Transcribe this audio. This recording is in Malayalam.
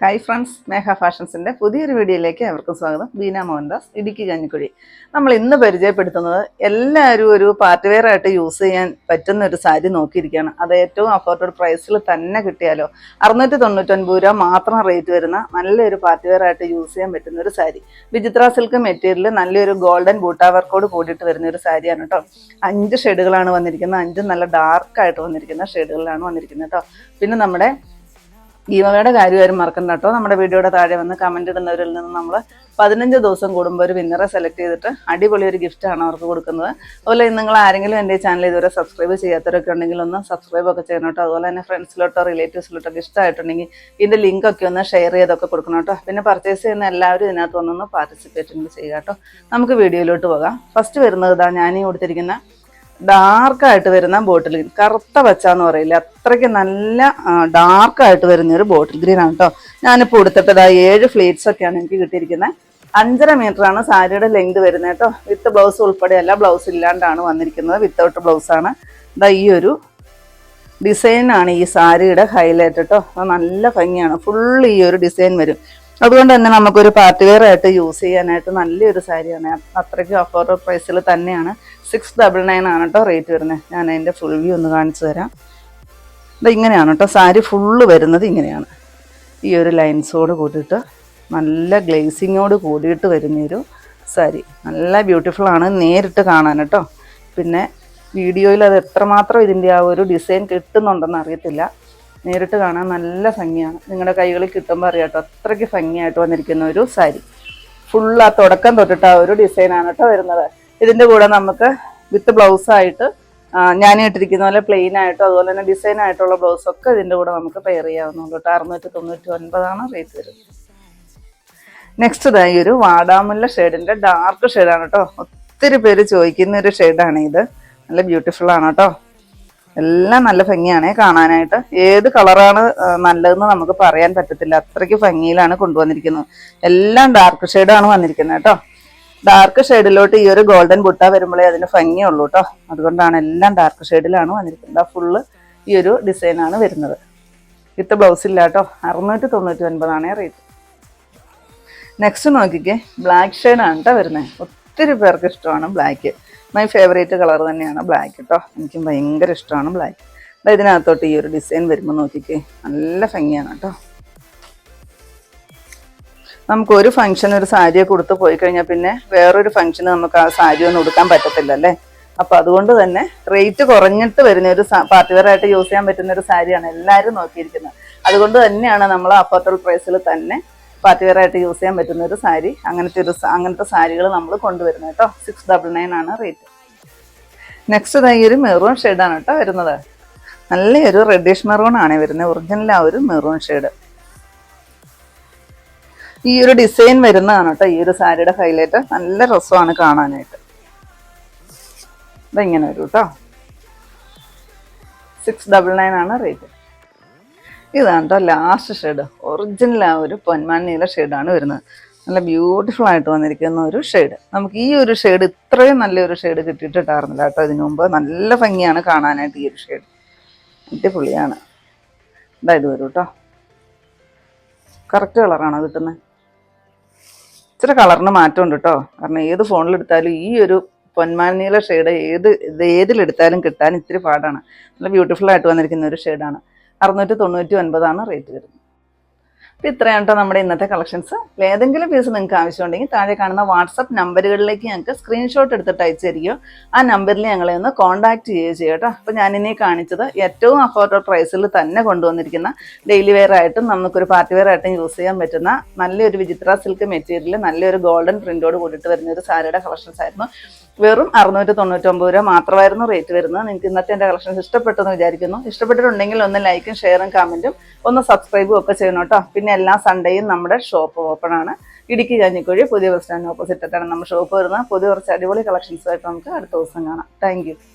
ഹായ് ഫ്രണ്ട്സ് മേഘ ഫാഷൻസിന്റെ പുതിയൊരു വീഡിയോയിലേക്ക് അവർക്കും സ്വാഗതം. ബീന മോഹൻദാസ് ഇടുക്കി കഞ്ഞിക്കുഴി. നമ്മൾ ഇന്ന് പരിചയപ്പെടുത്തുന്നത് എല്ലാവരും ഒരു പാർട്ടി വെയർ ആയിട്ട് യൂസ് ചെയ്യാൻ പറ്റുന്ന ഒരു സാരി നോക്കിയിരിക്കുകയാണ്. അത് ഏറ്റവും അഫോർഡബിൾ പ്രൈസിൽ തന്നെ കിട്ടിയാലോ? അറുന്നൂറ്റി തൊണ്ണൂറ്റൊൻപത് രൂപ മാത്രം റേറ്റ് വരുന്ന നല്ലൊരു പാർട്ടി വെയർ ആയിട്ട് യൂസ് ചെയ്യാൻ പറ്റുന്ന ഒരു സാരി. വിചിത്ര സിൽക്ക് മെറ്റീരിയൽ നല്ലൊരു ഗോൾഡൻ ബൂട്ടാ വർക്കോട് കൂടിയിട്ട് വരുന്ന ഒരു സാരിയാണ് കേട്ടോ അഞ്ച് ഷെയ്ഡുകളാണ് വന്നിരിക്കുന്നത്. അഞ്ചും നല്ല ഡാർക്കായിട്ട് വന്നിരിക്കുന്ന ഷെയ്ഡുകളിലാണ് വന്നിരിക്കുന്നത് കേട്ടോ പിന്നെ നമ്മുടെ ഗീവയുടെ കാര്യം ആരും മറക്കണ്ട കേട്ടോ. നമ്മുടെ വീഡിയോയുടെ താഴെ വന്ന് കമന്റ് ഇടുന്നവരിൽ നിന്ന് നമ്മൾ പതിനഞ്ച് ദിവസം കൂടുമ്പോൾ ഒരു വിന്നറെ സെലക്ട് ചെയ്തിട്ട് അടിപൊളി ഒരു ഗിഫ്റ്റ് ആണ് അവർക്ക് കൊടുക്കുന്നത്. അതുപോലെ നിങ്ങൾ ആരെങ്കിലും എന്റെ ചാനൽ ഇതുവരെ സബ്സ്ക്രൈബ് ചെയ്യാത്തവരൊക്കെ ഉണ്ടെങ്കിൽ ഒന്ന് സബ്സ്ക്രൈബ് ഒക്കെ ചെയ്യണം കേട്ടോ. അതുപോലെ തന്നെ ഫ്രണ്ട്സിലോട്ടോ റിലേറ്റീവ്സിലോട്ടോ ഇഷ്ടമായിട്ടുണ്ടെങ്കിൽ ഇതിന്റെ ലിങ്ക് ഒക്കെ ഒന്ന് ഷെയർ ചെയ്തൊക്കെ കൊടുക്കണം കേട്ടോ. പിന്നെ പർച്ചേസ് ചെയ്യുന്ന എല്ലാവരും ഇതിനകത്ത് വന്നൊന്ന് പാർട്ടിസിപ്പേറ്റ് ചെയ്യുക കേട്ടോ. നമുക്ക് വീഡിയോയിലോട്ട് പോകാം. ഫസ്റ്റ് വരുന്നത് ഇതാ ഞാനീ കൊടുത്തിരിക്കുന്ന ഡാർക്കായിട്ട് വരുന്ന ബോട്ടിൽ ഗ്രീൻ കറുത്ത പച്ച എന്ന് പറയില്ല അത്രയ്ക്ക് നല്ല ഡാർക്കായിട്ട് വരുന്ന ഒരു ബോട്ടിൽ ഗ്രീൻ ആണ് കേട്ടോ ഞാനിപ്പോൾ എടുത്തിട്ടത് ഏഴ് ഫ്ലീറ്റ്സ് ഒക്കെയാണ് എനിക്ക് കിട്ടിയിരിക്കുന്നത് അഞ്ചര മീറ്റർ ആണ് സാരിയുടെ ലെങ്ത് വരുന്നത് കേട്ടോ വിത്ത് ബ്ലൗസ് ഉൾപ്പെടെ അല്ല ബ്ലൗസ് ഇല്ലാണ്ടാണ് വന്നിരിക്കുന്നത്. വിത്തൗട്ട് ബ്ലൗസ് ആണ്. ഇതാ ഈ ഒരു ഡിസൈനാണ് ഈ സാരിയുടെ ഹൈലൈറ്റ് കേട്ടോ അത് നല്ല ഭംഗിയാണ്. ഫുൾ ഈ ഒരു ഡിസൈൻ വരും. അതുകൊണ്ട് തന്നെ നമുക്കൊരു പാർട്ടി വെയർ ആയിട്ട് യൂസ് ചെയ്യാനായിട്ട് നല്ലൊരു സാരിയാണ് അത്രയ്ക്ക് അഫോർഡബിൾ പ്രൈസിൽ തന്നെയാണ്. സിക്സ് ഡബിൾ നയൻ ആണ് കേട്ടോ റേറ്റ് വരുന്നത് ഞാൻ അതിന്റെ ഫുൾ വ്യൂ ഒന്ന് കാണിച്ചു തരാം. ഇത് ഇങ്ങനെയാണ് കേട്ടോ സാരി ഫുള്ള് വരുന്നത് ഇങ്ങനെയാണ്. ഈ ഒരു ലൈൻസോട് കൂടിയിട്ട് നല്ല ഗ്ലേസിങ്ങോട് കൂടിയിട്ട് വരുന്നൊരു സാരി. നല്ല ബ്യൂട്ടിഫുൾ ആണ് നേരിട്ട് കാണാൻ കേട്ടോ പിന്നെ വീഡിയോയിൽ അത് എത്രമാത്രം ഇതിന്റെ ആ ഒരു ഡിസൈൻ കിട്ടുന്നുണ്ടെന്ന് അറിയത്തില്ല. നേരിട്ട് കാണാൻ നല്ല ഭംഗിയാണ്. നിങ്ങളുടെ കൈകളിൽ കിട്ടുമ്പോൾ അറിയാം കേട്ടോ അത്രയ്ക്ക് ഭംഗിയായിട്ട് വന്നിരിക്കുന്ന ഒരു സാരി. ഫുൾ ആ തുടക്കം തൊട്ടിട്ട് ആ ഒരു ഡിസൈനാണ് കേട്ടോ വരുന്നത്. ഇതിന്റെ കൂടെ നമുക്ക് വിത്ത് ബ്ലൗസായിട്ട് ഞാൻ ഇട്ടിരിക്കുന്ന പോലെ പ്ലെയിൻ ആയിട്ടോ അതുപോലെ തന്നെ ഡിസൈൻ ആയിട്ടുള്ള ബ്ലൗസൊക്കെ ഇതിന്റെ കൂടെ നമുക്ക് പെയർ ചെയ്യാവുന്നുള്ളൂ കേട്ടോ. അറുന്നൂറ്റി തൊണ്ണൂറ്റി ഒൻപതാണ് റേറ്റ് വരുന്നത്. നെക്സ്റ്റ് ഇതാ ഈ ഒരു വാടാമുല്ല ഷെയ്ഡിന്റെ ഡാർക്ക് ഷെയ്ഡാണ് കേട്ടോ. ഒത്തിരി പേര് ചോദിക്കുന്ന ഒരു ഷെയ്ഡാണ് ഇത്. നല്ല ബ്യൂട്ടിഫുൾ ആണ് കേട്ടോ. എല്ലാം നല്ല ഭംഗിയാണ് കാണാനായിട്ട്. ഏത് കളറാണ് നല്ലതെന്ന് നമുക്ക് പറയാൻ പറ്റത്തില്ല. അത്രയ്ക്ക് ഭംഗിയിലാണ് കൊണ്ടുവന്നിരിക്കുന്നത്. എല്ലാം ഡാർക്ക് ഷെയ്ഡാണ് വന്നിരിക്കുന്നത് കേട്ടോ. ഡാർക്ക് ഷെയ്ഡിലോട്ട് ഈ ഒരു ഗോൾഡൻ ബുട്ട വരുമ്പോഴേ അതിന് ഭംഗിയുള്ളൂ കേട്ടോ അതുകൊണ്ടാണ് എല്ലാം ഡാർക്ക് ഷെയ്ഡിലാണ് വന്നിരിക്കുന്നത്. ഫുള്ള് ഈ ഒരു ഡിസൈനാണ് വരുന്നത്. വിത്ത് ബ്ലൗസ് ഇല്ല കേട്ടോ അറുന്നൂറ്റി തൊണ്ണൂറ്റി ഒൻപതാണ് റേറ്റ് നെക്സ്റ്റ് നോക്കിക്കേ. ബ്ലാക്ക് ഷെയ്ഡാണ് കേട്ടോ വരുന്നത് ഒത്തിരി പേർക്ക് ഇഷ്ടമാണ് ബ്ലാക്ക് മൈ ഫേവറേറ്റ് കളർ തന്നെയാണ് ബ്ലാക്ക് കേട്ടോ എനിക്കും ഭയങ്കര ഇഷ്ടമാണ് ബ്ലാക്ക് അപ്പം ഇതിനകത്തോട്ട് ഈ ഒരു ഡിസൈൻ വരുമ്പോൾ നോക്കിക്കേ. നല്ല ഭംഗിയാണ് കേട്ടോ നമുക്ക് ഒരു ഫംഗ്ഷൻ ഒരു സാരിയെ കൊടുത്ത് പോയി കഴിഞ്ഞാൽ പിന്നെ വേറൊരു ഫംഗ്ഷന് നമുക്ക് ആ സാരി ഒന്നും ഉടുക്കാൻ പറ്റത്തില്ല അല്ലേ അപ്പൊ അതുകൊണ്ട് തന്നെ റേറ്റ് കുറഞ്ഞിട്ട് വരുന്ന ഒരു പാർട്ടി വെയർ യൂസ് ചെയ്യാൻ പറ്റുന്ന ഒരു സാരിയാണ് എല്ലാവരും നോക്കിയിരിക്കുന്നത്. അതുകൊണ്ട് തന്നെയാണ് നമ്മൾ അഫോർഡബിൾ പ്രൈസിൽ തന്നെ പാർട്ടി വെയർ യൂസ് ചെയ്യാൻ പറ്റുന്ന ഒരു സാരി അങ്ങനത്തെ ഒരു അങ്ങനത്തെ സാരികൾ നമ്മൾ കൊണ്ടുവരുന്നത് കേട്ടോ. സിക്സ് ഡബിൾ നയൻ ആണ് റേറ്റ് നെക്സ്റ്റ് ഇതായി ഒരു മെറൂൺ ഷെയ്ഡാണ് കേട്ടോ വരുന്നത്. നല്ലൊരു റെഡിഷ് മെറൂൺ ആണ് വരുന്നത് ഒറിജിനൽ ആ ഒരു മെറൂൺ ഷെയ്ഡ് ഈ ഒരു ഡിസൈൻ വരുന്നതാണ് കേട്ടോ ഈ ഒരു സാരിയുടെ ഹൈലൈറ്റ് നല്ല രസമാണ് കാണാനായിട്ട്. ഇതെങ്ങനെ വരും കേട്ടോ സിക്സ് ഡബിൾ നയൻ ആണ് റേറ്റ് ഇതാണ് കേട്ടോ ലാസ്റ്റ് ഷെയ്ഡ് ഒറിജിനൽ ആ ഒരു പൊന്മാൻ നീല ഷെയ്ഡാണ് വരുന്നത്. നല്ല ബ്യൂട്ടിഫുൾ ആയിട്ട് വന്നിരിക്കുന്ന ഒരു ഷെയ്ഡ് നമുക്ക് ഈ ഒരു ഷെയ്ഡ് ഇത്രയും നല്ലൊരു ഷെയ്ഡ് കിട്ടിയിട്ടിട്ടായിരുന്നില്ല കേട്ടോ ഇതിനു മുമ്പ്. നല്ല ഭംഗിയാണ് കാണാനായിട്ട് ഈ ഒരു ഷെയ്ഡ് അടിപൊളിയാണ്. ഇതായത് വരും കേട്ടോ കറക്റ്റ് കളറാണോ കിട്ടുന്നത് ഇച്ചിരി കളറിന് മാറ്റമുണ്ട് കേട്ടോ കാരണം ഏത് ഫോണിലെടുത്താലും ഈ ഒരു പൊന്മാനീല ഷെയ്ഡ് ഏത് ഏതിലെടുത്താലും കിട്ടാൻ ഇത്തിരി പാടാണ്. നല്ല ബ്യൂട്ടിഫുൾ ആയിട്ട് വന്നിരിക്കുന്ന ഒരു ഷെയ്ഡാണ് അറുന്നൂറ്റി തൊണ്ണൂറ്റി ഒൻപതാണ് റേറ്റ് വരുന്നത്. അപ്പോൾ ഇത്രയാണ് കേട്ടോ നമ്മുടെ ഇന്നത്തെ കളക്ഷൻസ് ഏതെങ്കിലും പീസ് നിങ്ങൾക്ക് ആവശ്യമുണ്ടെങ്കിൽ താഴെ കാണുന്ന വാട്സപ്പ് നമ്പറുകളിലേക്ക് ഞങ്ങൾക്ക് സ്ക്രീൻഷോട്ട് എടുത്തിട്ട് അയച്ചു തരികയോ ആ നമ്പറിൽ ഞങ്ങളെ ഒന്ന് കോൺടാക്ട് ചെയ്യുകയോ ചെയ്യുക കേട്ടോ അപ്പോൾ ഞാനിനി കാണിച്ചത് ഏറ്റവും അഫോർഡബിൾ പ്രൈസിൽ തന്നെ കൊണ്ടുവന്നിരിക്കുന്ന ഡെയിലി വെയർ ആയിട്ടും നമുക്കൊരു പാർട്ടി വെയർ ആയിട്ടും യൂസ് ചെയ്യാൻ പറ്റുന്ന നല്ലൊരു വിചിത്ര സിൽക്ക് മെറ്റീരിയൽ നല്ലൊരു ഗോൾഡൻ പ്രിന്റോട് കൂടിയിട്ട് വരുന്ന ഒരു സാരിയുടെ കളക്ഷൻസ് ആയിരുന്നു. വെറും അറുന്നൂറ്റി തൊണ്ണൂറ്റൊമ്പത് രൂപ മാത്രമായിരുന്നു റേറ്റ് വരുന്നത്. നിങ്ങൾക്ക് ഇന്നത്തെ എന്റെ കളക്ഷൻസ് ഇഷ്ടപ്പെട്ടെന്ന് വിചാരിക്കുന്നു. ഇഷ്ടപ്പെട്ടിട്ടുണ്ടെങ്കിൽ ഒന്ന് ലൈക്കും ഷെയറും കമന്റും ഒന്ന് സബ്സ്ക്രൈബും ഒക്കെ ചെയ്യണം കേട്ടോ പിന്നെ എല്ലാ സൺഡേയും നമ്മുടെ ഷോപ്പ് ഓപ്പൺ ആണ്. ഇടുക്കി കഞ്ഞിക്കുഴി പുതിയ ബസ് സ്റ്റാൻഡിന് ഓപ്പോസിറ്റ് ആയിട്ടാണ് നമ്മുടെ ഷോപ്പ് വരുന്നത്. പുതിയ കുറച്ച് അടിപൊളി കളക്ഷൻസ് ആയിട്ട് നമുക്ക് അടുത്ത ദിവസം കാണാം. താങ്ക്